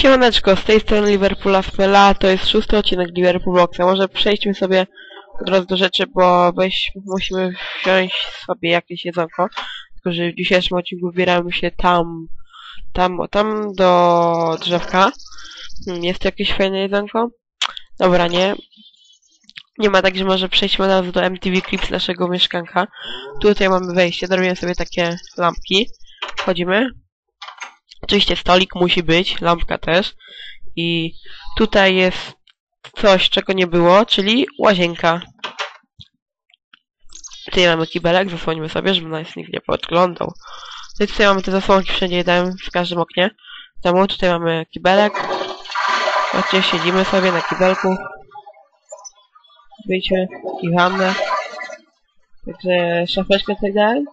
Siemaneczko, z tej strony Liverpoola Spela, to jest szósty odcinek Liverpool Boxa. Może przejdźmy sobie od razu do rzeczy, bo weź, musimy wziąć sobie jakieś jedzonko. Tylko, że w dzisiejszym odcinku wybieramy się tam, tam, tam do drzewka. Hmm, Jest jakieś fajne jedzonko? Dobra, nie. Nie ma, także może przejdźmy od razu do MTV Clips naszego mieszkanka. Tutaj mamy wejście, zrobimy sobie takie lampki. Wchodzimy. Oczywiście stolik musi być, lampka też. I tutaj jest coś, czego nie było, czyli łazienka. Tutaj mamy kibelek, zasłonimy sobie, żeby nas nikt nie podglądał. No tutaj mamy te zasłonki wszędzie, dałem w każdym oknie. Domu tutaj mamy kibelek. Zobaczcie, siedzimy sobie na kibelku. Wiecie, kichamy. Także szafeczkę tutaj dałem.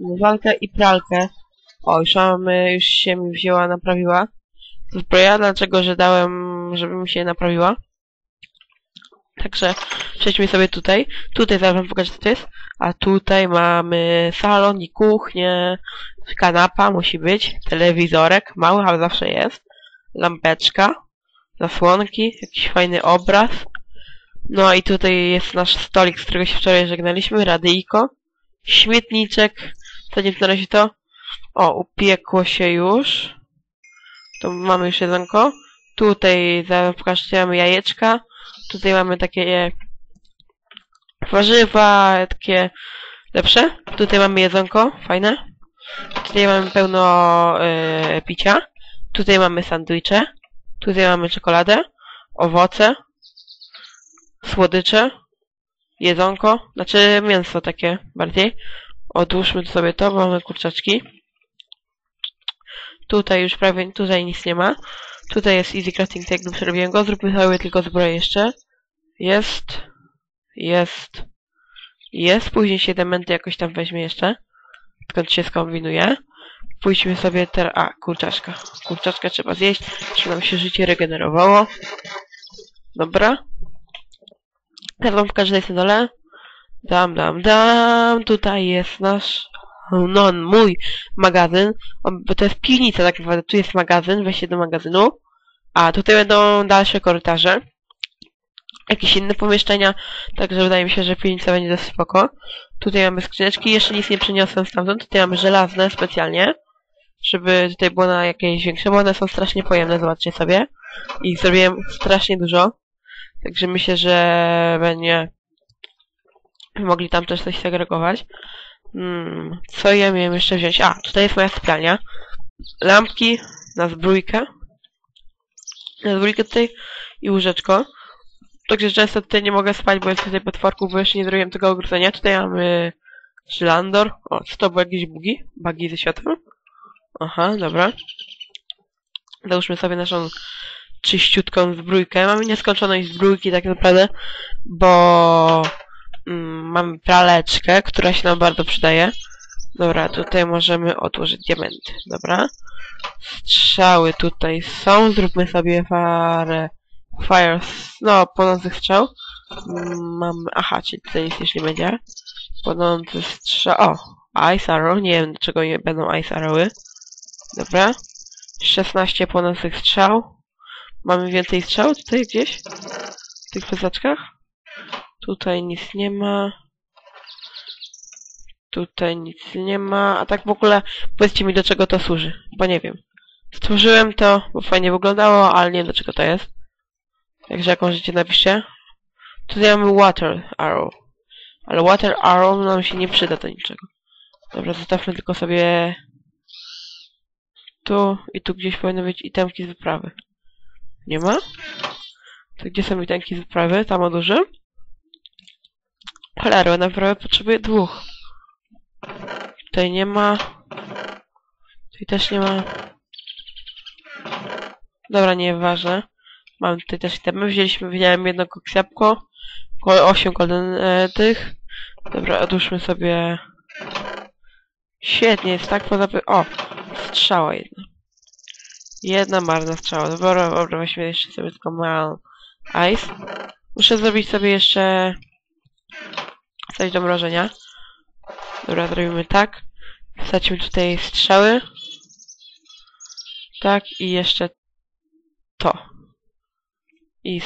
Umywalkę i pralkę. O, już mamy, już się mi wzięła, naprawiła. To zbroja, dlaczego, że dałem, żeby mi się naprawiła. Także przejdźmy sobie tutaj. Tutaj zaraz wam pokażę, co to jest. A tutaj mamy salon i kuchnię. Kanapa musi być. Telewizorek, mały, ale zawsze jest. Lampeczka. Zasłonki. Jakiś fajny obraz. No i tutaj jest nasz stolik, z którego się wczoraj żegnaliśmy. Radyjko. Śmietniczek. Co nie na razie to. O, upiekło się już. To mamy już jedzonko. Tutaj mamy jajeczka. Tutaj mamy takie warzywa, takie lepsze. Tutaj mamy jedzonko, fajne. Tutaj mamy pełno e, picia. Tutaj mamy sandwicze. Tutaj mamy czekoladę, owoce, słodycze, jedzonko, znaczy mięso takie bardziej. Odłóżmy sobie to, mamy kurczaczki. Tutaj już prawie, tutaj nic nie ma. Tutaj jest easy crafting, tak jakby przerobiłem go. Zróbmy sobie tylko zbroję jeszcze. Jest. Jest. Jest. Później się dementy jakoś tam weźmie jeszcze. Skąd się skombinuje. Pójdźmy sobie teraz... A, kurczaczka. Kurczaczka trzeba zjeść, żeby nam się życie regenerowało. Dobra. Teraz jest na dole. Dam, dam, dam. Tutaj jest nasz no, mój magazyn, to jest piwnica tak naprawdę, tu jest magazyn, wejście do magazynu, a tutaj będą dalsze korytarze, jakieś inne pomieszczenia, także wydaje mi się, że piwnica będzie dosyć spoko. Tutaj mamy skrzyneczki, jeszcze nic nie przyniosłem stamtąd, tutaj mamy żelazne specjalnie, żeby tutaj było na jakieś większe, bo one są strasznie pojemne, zobaczcie sobie. I zrobiłem strasznie dużo, także myślę, że będzie mogli tam też coś segregować. Hmm, co ja miałem jeszcze wziąć? A, tutaj jest moja sypialnia. Lampki na zbrójkę. Na zbrójkę tutaj i łóżeczko. Także często tutaj nie mogę spać, bo jest tutaj potworków, bo jeszcze nie zrobiłem tego ogrodzenia. Tutaj mamy Szylandor. O, co to było jakieś bugi? Bugi ze światłem? Aha, dobra. Załóżmy sobie naszą czyściutką zbrójkę. Mamy nieskończoność zbrójki tak naprawdę, bo mamy praleczkę, która się nam bardzo przydaje. Dobra, tutaj możemy odłożyć diamenty, dobra. Strzały tutaj są, zróbmy sobie parę fire, no, płonących strzał. Mm, mamy, aha, czyli tutaj nic już nie będzie. Płonący strzał, o, ice arrow, nie wiem dlaczego nie będą ice arrowy. Dobra. 16 płonących strzał. Mamy więcej strzał tutaj gdzieś? W tych plecaczkach? Tutaj nic nie ma. Tutaj nic nie ma. A tak w ogóle powiedzcie mi do czego to służy, bo nie wiem. Stworzyłem to, bo fajnie wyglądało, ale nie wiem do czego to jest. Także jak możecie napiszcie. Tutaj mamy water arrow. Ale water arrow nam się nie przyda do niczego. Dobra, zostawmy tylko sobie tu i tu gdzieś powinny być itemki z wyprawy. Nie ma? To gdzie są itemki z wyprawy? Tam o dużym? Cholera, na wyprawę potrzebuję dwóch. Tutaj nie ma. Tutaj też nie ma. Dobra, nieważne. Mam tutaj też itemy. Wzięliśmy, wziąłem jedno koksiapko. 8 golden e, tych. Dobra, odłóżmy sobie. Świetnie, jest tak poza... O! Strzała jedna. Jedna marna strzała. Dobra, dobra, weźmy jeszcze sobie tylko mal ice. Muszę zrobić sobie jeszcze coś do mrożenia. Dobra, zrobimy tak. Wsadźmy tutaj strzały. Tak, i jeszcze to. I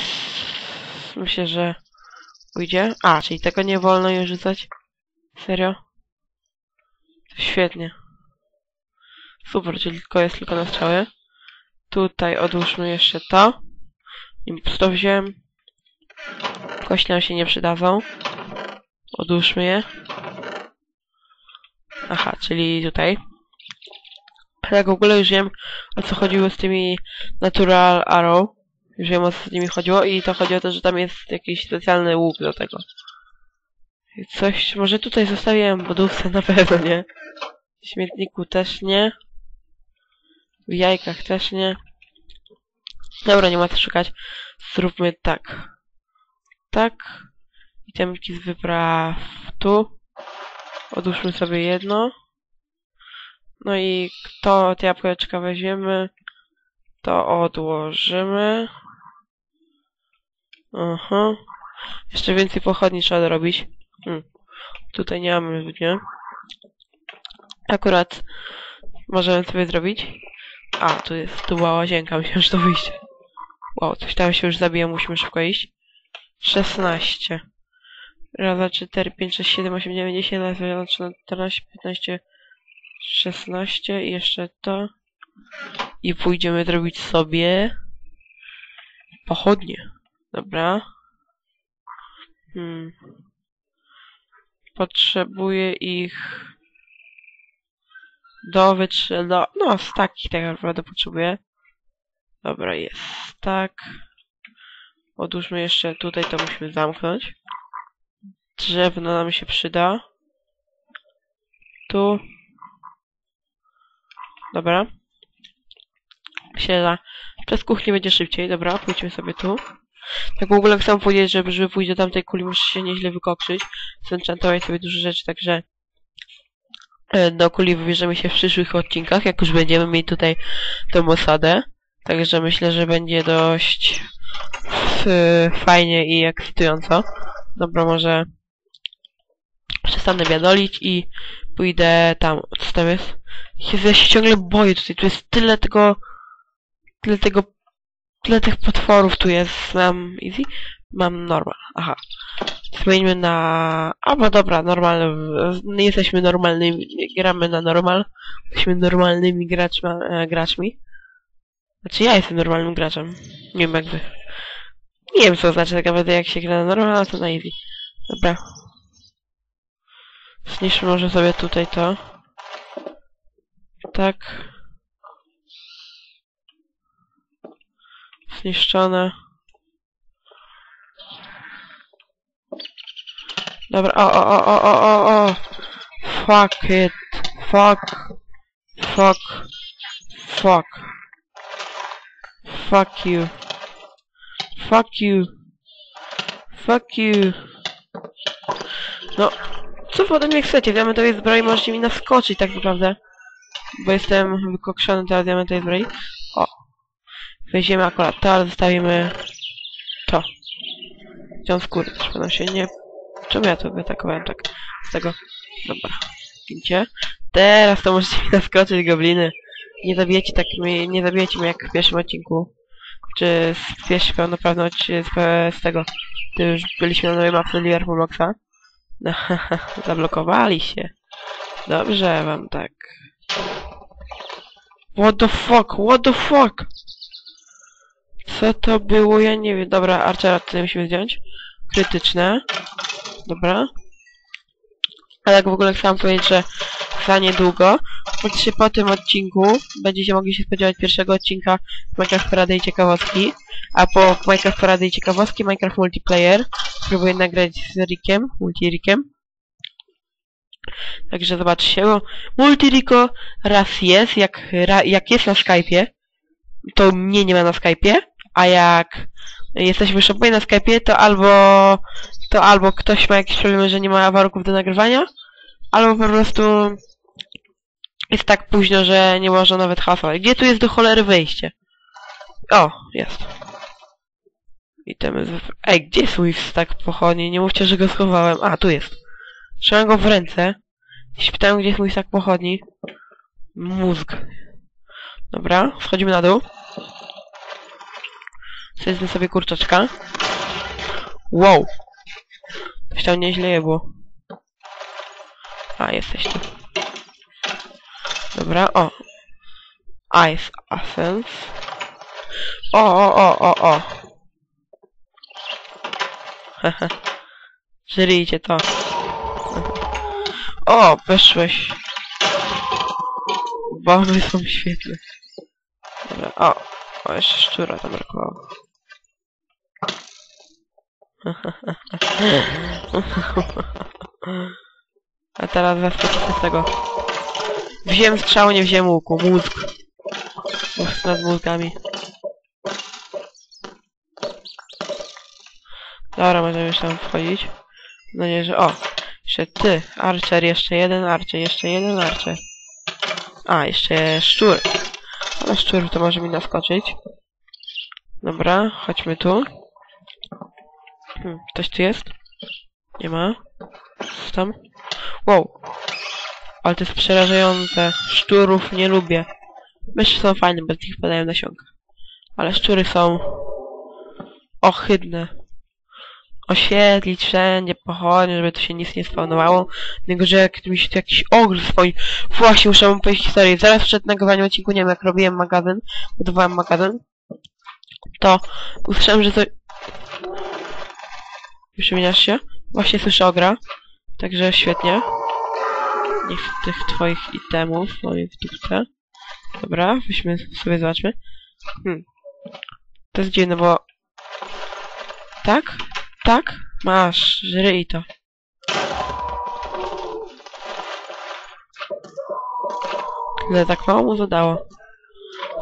myślę, że pójdzie. A, czyli tego nie wolno już rzucać? Serio? Świetnie. Super, czyli tylko jest tylko na strzały. Tutaj odłóżmy jeszcze to. I to wziąłem. Kości nam się nie przydadzą. Odłóżmy je. Aha, czyli tutaj. Tak w ogóle już wiem o co chodziło z tymi Natural Arrow. Już wiem o co z nimi chodziło i to chodzi o to, że tam jest jakiś specjalny łuk do tego. Coś, może tutaj zostawiłem budówce na pewno, nie? W śmietniku też nie. W jajkach też nie. Dobra, nie ma co szukać. Zróbmy tak. Tak. Itemki z wypraw tu. Odłóżmy sobie jedno. No i to te jabłeczka weźmiemy. To odłożymy. Aha. Jeszcze więcej pochodni trzeba dorobić. Hmm. Tutaj nie mamy zbytnio. Akurat możemy sobie zrobić. A, tu jest, tu była łazienka, myślałem, że to wyjście. Wow, coś tam się już zabija, musimy szybko iść. 16. Raz, 4, 5, 6, 7, 8, 9, 10, 11, 12, 13, 14, 15, 16 i jeszcze to. I pójdziemy zrobić sobie pochodnie. Dobra. Hmm. Potrzebuję ich do wytrze... do... no z takich tak naprawdę potrzebuję. Dobra, jest tak. Odłóżmy jeszcze tutaj, to musimy zamknąć. Drewno nam się przyda. Tu. Dobra. Że przez kuchnię będzie szybciej. Dobra, pójdźmy sobie tu. Tak w ogóle chcę powiedzieć, że żeby pójść do tamtej kuli, muszę się nieźle wykokrzyć. Zenchantować sobie dużo rzeczy, także e, do kuli wybierzemy się w przyszłych odcinkach, jak już będziemy mieć tutaj tę osadę. Także myślę, że będzie dość e, fajnie i ekscytująco. Dobra, może przestanę biadolić i pójdę tam. Co tam jest? Jezu, ja się ciągle boję tutaj. Tu jest tyle tego... Tyle tego... Tyle tych potworów tu jest. Mam easy? Mam normal. Aha. Zmieńmy na... Albo dobra, normalne. Jesteśmy normalnymi... Gramy na normal. Jesteśmy normalnymi graczma, e, graczmi. Znaczy ja jestem normalnym graczem. Nie wiem jakby... Nie wiem co znaczy tak naprawdę jak się gra na normal, ale to na easy. Dobra. Zniszczmy może sobie tutaj to. Tak. Zniszczone. Dobra, o, o, o, o, o, o, o. Fuck it. Fuck. Fuck. Fuck. Fuck you. Fuck you. Fuck you. No, co wy ode mnie chcecie? Diamentowej zbroi możecie mi naskoczyć tak naprawdę. Bo jestem wykokszony teraz diamentowej zbroi. O. Weźmiemy akurat to, ale zostawimy to. Chciałem skóry, też nam się nie... Czemu ja to wyatakowałem tak? Z tego... Dobra. Widzicie? Teraz to możecie mi naskoczyć, gobliny. Nie zabijecie tak mnie, nie zabijecie mnie jak w pierwszym odcinku. Czy z pierwszym pełnoprawnym z, z tego. Gdy już byliśmy na nowej mapce Liverpool Boxa. Zablokowali się. Dobrze wam tak. What the fuck? What the fuck? Co to było? Ja nie wiem. Dobra, Archera tutaj musimy zdjąć. Krytyczne. Dobra. Ale jak w ogóle chciałam powiedzieć, że za niedługo, praktycznie po tym odcinku, będziecie mogli się spodziewać pierwszego odcinka Minecraft Porady i Ciekawostki, a po Minecraft Porady i Ciekawostki Minecraft Multiplayer spróbuję nagrać z Rickiem, Multirickiem. Także zobaczcie, bo Multirico raz jest, jak, ra, jak jest na Skype'ie, to mnie nie ma na Skype'ie, a jak jesteśmy oboje na Skype'ie, to albo to albo ktoś ma jakieś problemy, że nie ma warunków do nagrywania, albo po prostu jest tak późno, że nie można nawet hasować. Gdzie tu jest do cholery wejście? O, jest. Witamy z... Ej, gdzie jest mój stack pochodni? Nie mówcie, że go schowałem. A, tu jest. Trzymam go w ręce. Jeśli pytałem, gdzie jest mój stack pochodni. Mózg. Dobra, schodzimy na dół. Zjedzmy sobie kurczaczka. Wow! Coś tam nieźle je było. A, jesteś tu. Dobra, o. Ice Essence. O, o, o, o, o. Hehe. Żryjcie to. O, weszłeś. Bomby są świetne. Dobra, o. O, jeszcze szczura tam brakowało. A teraz zaskoczę tego. Wziąłem strzał, nie wziąłem łuku. Mózg. Mózg nad mózgami. Dobra, możemy już tam wchodzić. No nie, że... O! Jeszcze ty, Archer, jeszcze jeden Archer, jeszcze jeden Archer. A, jeszcze szczur. Ale szczur to może mi naskoczyć. Dobra, chodźmy tu. Hmm, ktoś tu jest? Nie ma. Tam? Wow. Ale to jest przerażające. Szczurów nie lubię. Myszy są fajne, bo z nich padają nasionka. Ale szczury są... ohydne. Oświetlić wszędzie pochodnie, żeby tu się nic nie spawnowało. Tylko, że jak mi się tu jakiś ogr swój... Właśnie, muszę wam powiedzieć historię. Zaraz przed nagrywaniem odcinku, nie wiem, jak robiłem magazyn, budowałem magazyn, to usłyszałem, że to... Przymieniasz się? Właśnie słyszę ogra. Także świetnie. Nie chcę tych twoich itemów, i w dupce. Dobra, weźmy sobie, zobaczmy. Hmm. To jest dziwne, bo... Tak? Tak? Masz, żryj to. Tyle tak mało mu zadało.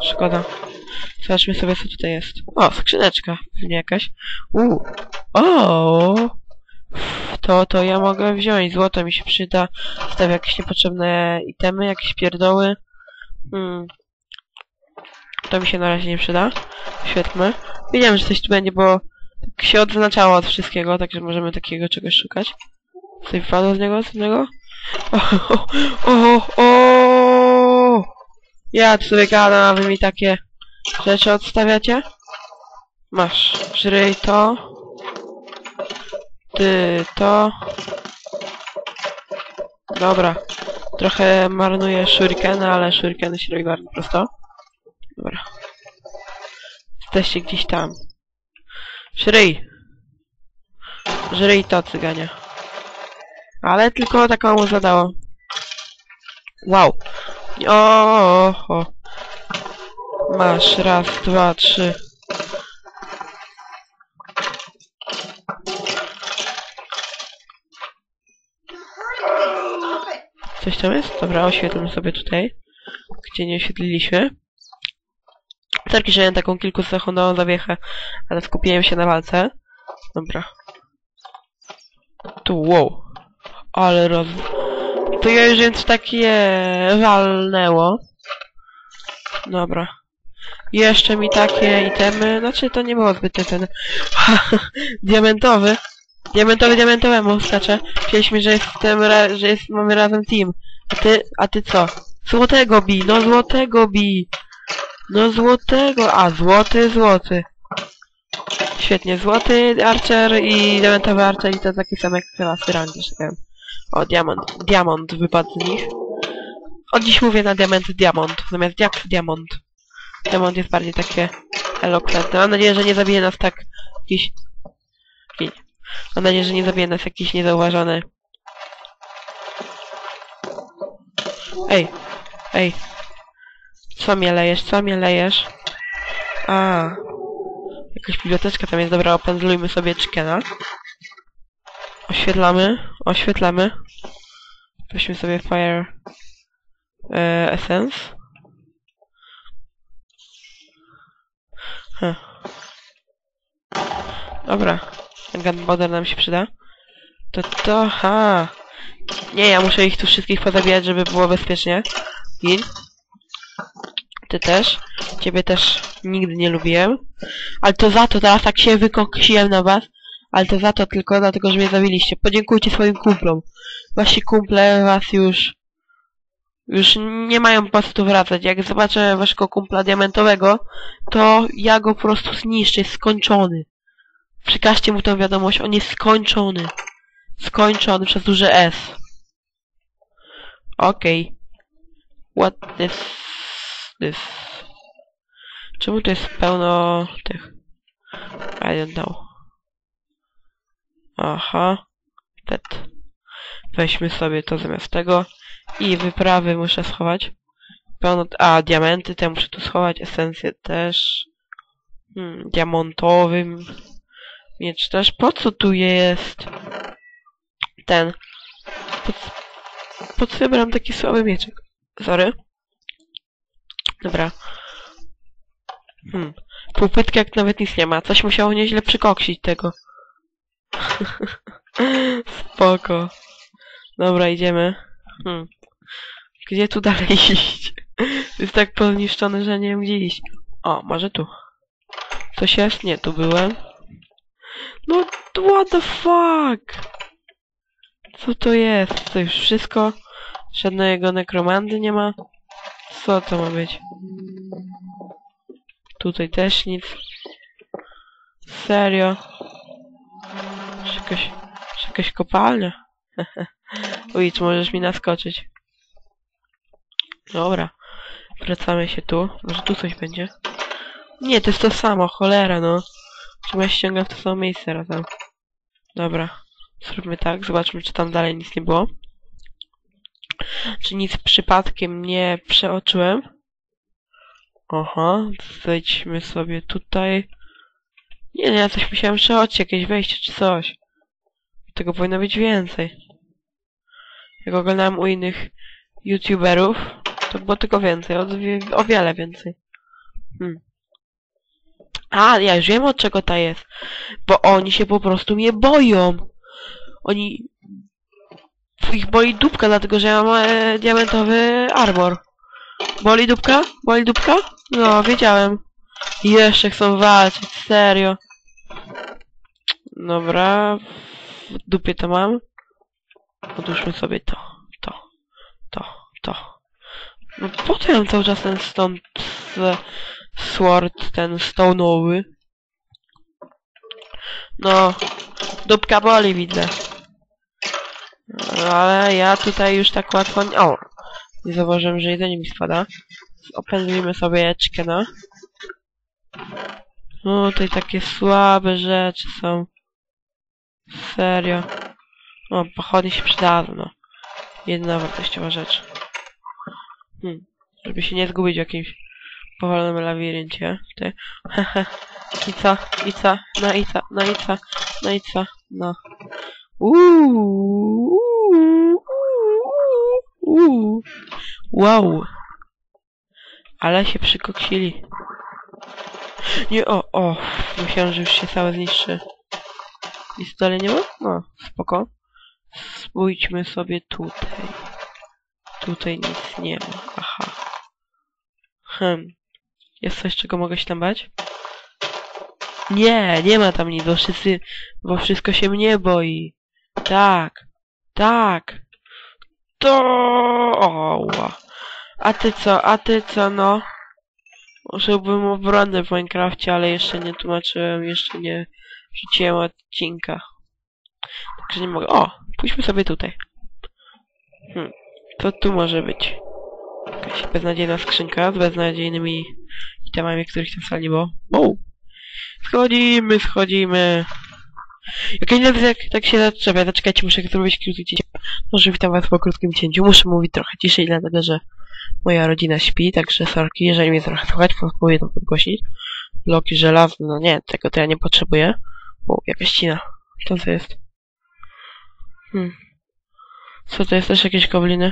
Szkoda. Zobaczmy sobie, co tutaj jest. O, skrzyneczka. Pewnie jakaś. Uuu. O. To, to ja mogę wziąć. Złoto mi się przyda. Stawię jakieś niepotrzebne itemy, jakieś pierdoły. Hmm. To mi się na razie nie przyda. Świetne. Wiedziałem, że coś tu będzie, bo tak się odznaczało od wszystkiego, także możemy takiego czegoś szukać. Coś wpadło z niego, z niego? O, o, o, o! Ja tu sobie gadam, a wy mi takie rzeczy odstawiacie? Masz, żryj to. Ty to. Dobra. Trochę marnuję shurikeny, ale shurikeny się bardzo prosto. Dobra. Jesteście gdzieś tam. Żryj. Żryj to, cyganie. Ale tylko taką mu zadało. Wow. O, o, o. Masz raz, dwa, trzy. Coś tam jest? Dobra, oświetlmy sobie tutaj. Gdzie nie oświetliliśmy. Że miałem taką kilkusekundową zawiechę, ale skupiłem się na walce. Dobra. Tu, wow. Ale roz... To ja już więc takie walnęło. Dobra. Jeszcze mi takie itemy, znaczy to nie było zbyt ten diamentowy. Diamentowy diamentowemu skacze. Chcieliśmy, że jestem, ra że jest, mamy razem team. A ty, a ty co? Złotego bi, no złotego bi. No złotego, a złoty, złoty. Świetnie, złoty Archer i diamentowy Archer i to takie same jak klasy rangi, że powiem. O, diamant, diamant wypadł z nich. Od dziś mówię na diament diamant, zamiast diaks diamant. Diamant jest bardziej takie elokwentne. Mam nadzieję, że nie zabije nas tak jakiś... Mam nadzieję, że nie zabije nas jakiś niezauważony... Ej, ej. Co mnie lejesz, co mnie lejesz? A, Jakaś biblioteczka tam jest, dobra, opędzlujmy sobie chickena. Oświetlamy, oświetlamy. Weźmy sobie fire e, essence. Huh. Dobra, gunpowder nam się przyda. To to, ha. Nie, ja muszę ich tu wszystkich pozabijać, żeby było bezpiecznie. Gin. Ty też. Ciebie też nigdy nie lubiłem. Ale to za to teraz tak się wykoksiłem na was. Ale to za to tylko dlatego, że mnie zabiliście. Podziękujcie swoim kumplom. Wasi kumple was już Już nie mają po co tu wracać. Jak zobaczę waszego kumpla diamentowego, to ja go po prostu zniszczę. Jest skończony. Przekażcie mu tę wiadomość. On jest skończony. Skończony przez duże S. Okej. What is this? Czemu tu jest pełno tych? I don't know. Aha. Tet. Weźmy sobie to zamiast tego. I wyprawy muszę schować. Pełno... A, diamenty te muszę tu schować. Esencję też. Hmm, diamontowy miecz też. Po co tu jest ten? Po, po co wybrałem taki słaby mieczek? Sorry. Dobra. Hmm. Półpytki jak nawet nic nie ma. Coś musiało nieźle przykoksić tego. Spoko. Dobra, idziemy. Hmm. Gdzie tu dalej iść? jest tak pozniszczone, że nie wiem gdzie iść. O, może tu. Coś jest? Nie, tu byłem. No, what the fuck? Co to jest? To już wszystko? Żadnego nekromandy nie ma? Co to ma być? Tutaj też nic. Serio? Czy jakaś, czy jakaś kopalnia? Czy możesz mi naskoczyć? Dobra. Wracamy się tu. Może tu coś będzie? Nie, to jest to samo, cholera no. Ja ściągam w to samo miejsce razem? Dobra. Zróbmy tak, zobaczmy czy tam dalej nic nie było. Czy nic przypadkiem nie przeoczyłem? Aha, zejdźmy sobie tutaj. Nie, nie, ja coś musiałem przeoczyć, jakieś wejście czy coś. Tego powinno być więcej. Jak oglądałem u innych youtuberów, to było tylko więcej, o, o wiele więcej. Hmm. A, ja już wiem od czego ta jest. Bo oni się po prostu mnie boją. Oni... Ich boli dupka, dlatego że ja mam e, diamentowy armor. Boli dupka? Boli dupka? No, wiedziałem. Jeszcze chcą walczyć, serio. Dobra. W dupie to mam. Odłóżmy sobie to, to, to, to. No po co ja mam cały czas ten stąd sword, ten stone'owy? No, dupka boli widzę. Ale ja tutaj już tak łatwo nie... O! Nie zauważyłem, że jedzenie mi spada. Opędzimy sobie chickena. No, tutaj takie słabe rzeczy są. Serio. O, pochodnie się przydadzą, no. Jedna wartościowa rzecz. Hmm. Żeby się nie zgubić w jakimś powolnym labiryncie. Tutaj. I co? I co? No i co? No i co? No i co? No. Uuu. Uuu. Wow. Ale się przykoksili. Nie, o, o. Myślałem, że już się całe zniszczy. Nic dalej nie ma? No, spoko. Spójdźmy sobie tutaj. Tutaj nic nie ma. Aha. Hmm. Jest coś, czego mogę się tam bać? Nie, nie ma tam nic, bo wszyscy, bo wszystko się mnie boi. Tak, tak. To... Oła. A ty co, a ty co, no? Użyłbym obrony w Minecrafcie, ale jeszcze nie tłumaczyłem, jeszcze nie rzuciłem odcinka. Także nie mogę. O, pójdźmy sobie tutaj. Hmm, co tu może być? Jakaś beznadziejna skrzynka z beznadziejnymi itemami, których tam wcale nie było. O! Schodzimy, schodzimy. Jak nie jak tak się zatrzepia, zaczekajcie, muszę zrobić krótkie cięcie. Może witam was po krótkim cięciu. Muszę mówić trochę ciszej, dlatego że moja rodzina śpi, także sorki, jeżeli mnie trochę słuchać, próbuję to podgłosić. Bloki żelazne, no nie, tego to ja nie potrzebuję. O, jakaś ścina. Co to jest? Hmm. Co to jest? Też jakieś gobliny?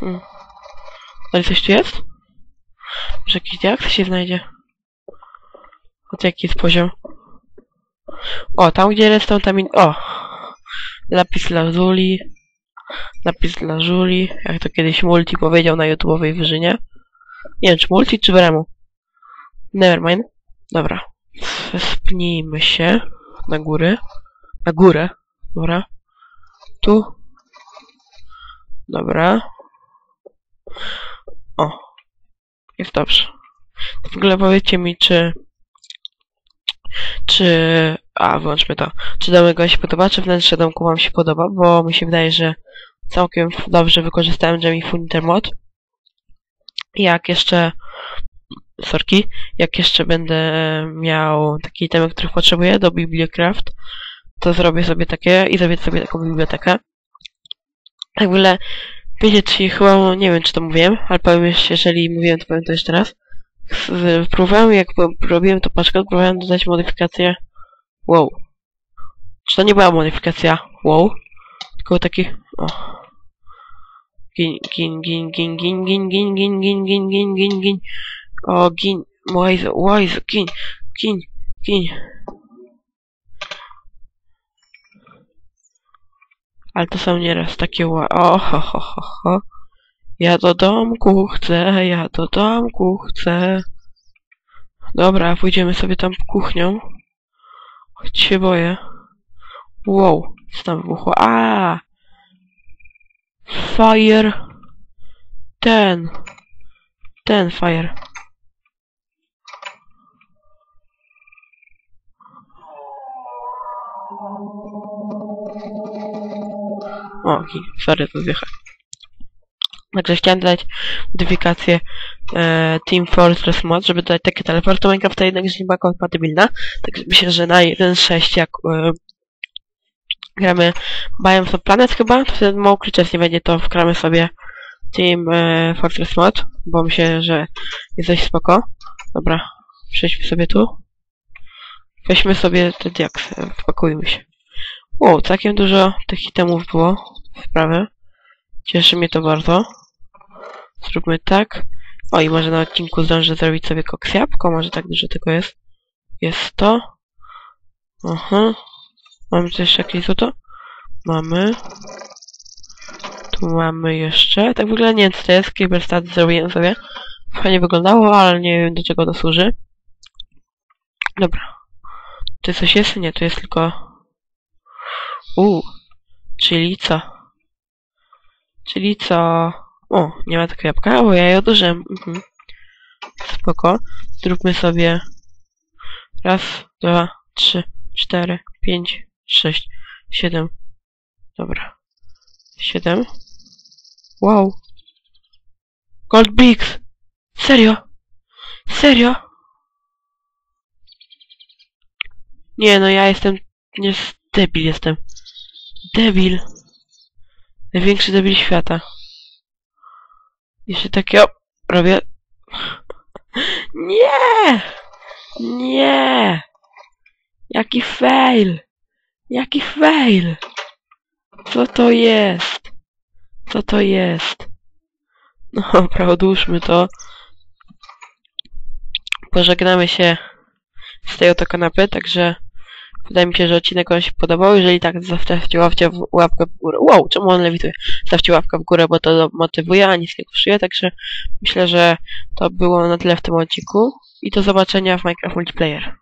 Hmm. Ale coś tu jest? Może jakiś diaks się znajdzie? Od jaki jest poziom? O, tam gdzie jest tam in... O! Lapis lazuli. Lapis lazuli. Jak to kiedyś Multi powiedział na YouTube'owej wyżynie. Nie wiem, czy Multi, czy Bremu. Nevermind. Dobra. Spnijmy się na górę. Na górę. Dobra. Tu. Dobra. Jest dobrze. W ogóle powiedzcie mi, czy... Czy... A, wyłączmy to. Czy domek wam się podoba, czy wnętrze domku wam się podoba, bo mi się wydaje, że całkiem dobrze wykorzystałem Jamie Furniture Mod. Jak jeszcze... Sorki. Jak jeszcze będę miał taki item, których potrzebuję do Bibliocraft, to zrobię sobie takie i zrobię sobie taką bibliotekę. Tak w ogóle, wiecie, czy chyba, nie wiem, czy to mówiłem, ale powiem jeszcze, jeżeli mówiłem, to powiem to jeszcze raz. Próbowałem, jak robiłem to paczkę, próbowałem dodać modyfikację wow. Czy to nie była modyfikacja wow, tylko taki, o. Gin, gin, gin, gin, gin, gin, gin, gin, gin, gin, gin, gin, gin. O, gin, wise, wise, gin, gin, gin. Ale to są nieraz takie ła... O, ho, ho, ho, ho. Ja do domku chcę, ja do domku chcę. Dobra, pójdziemy sobie tam kuchnią. Choć się boję. Wow, co tam wybuchło? A! Fire. Ten. Ten fire. O, sorry, to zjechać. Także chciałem dodać modyfikację e, Team Fortress Mod, żeby dodać takie teleporty Minecrafta, jednak już nie była kompatybilna. Także myślę, że na 1.6 jak e, gramy Biomes of Planet chyba, to wtedy mało nie będzie, to wgramy sobie Team e, Fortress Mod, bo myślę, że jest dość spoko. Dobra, przejdźmy sobie tu. Weźmy sobie te diaksy, wpakujmy się. Wow, całkiem dużo tych itemów było sprawy. Cieszy mnie to bardzo. Zróbmy tak. O, i może na odcinku zdążę zrobić sobie koksjabłko, może tak dużo tego jest. Jest to. Aha. Mamy tu jeszcze jakieś złoto? Mamy. Tu mamy jeszcze. Tak w ogóle nie wiem co to jest. Creeper zrobiłem sobie. Fajnie wyglądało, ale nie wiem do czego to służy. Dobra. Tu coś jest? Nie, tu jest tylko... Uuu. Czyli co? Czyli co? O, nie ma takiego jabłka, bo ja je odłożyłem. Mhm. Spoko. Zróbmy sobie raz, dwa, trzy, cztery, pięć, sześć, siedem. Dobra. Siedem. Wow. Gold Bricks! Serio? Serio? Nie, no ja jestem... Nie, debil jestem. Debil. Największy debil świata. Jeszcze takie, o, robię. Nie! Nie! Jaki fail! Jaki fail! Co to jest? Co to jest? No, odłóżmy to. Pożegnamy się z tej oto kanapy, także wydaje mi się, że odcinek Wam się podobał. Jeżeli tak, zostawcie łapkę w, łapkę w górę. Wow, czemu on lewituje? Zostawcie łapkę w górę, bo to motywuje, a nic nie kosztuje, także myślę, że to było na tyle w tym odcinku. I do zobaczenia w Minecraft Multiplayer.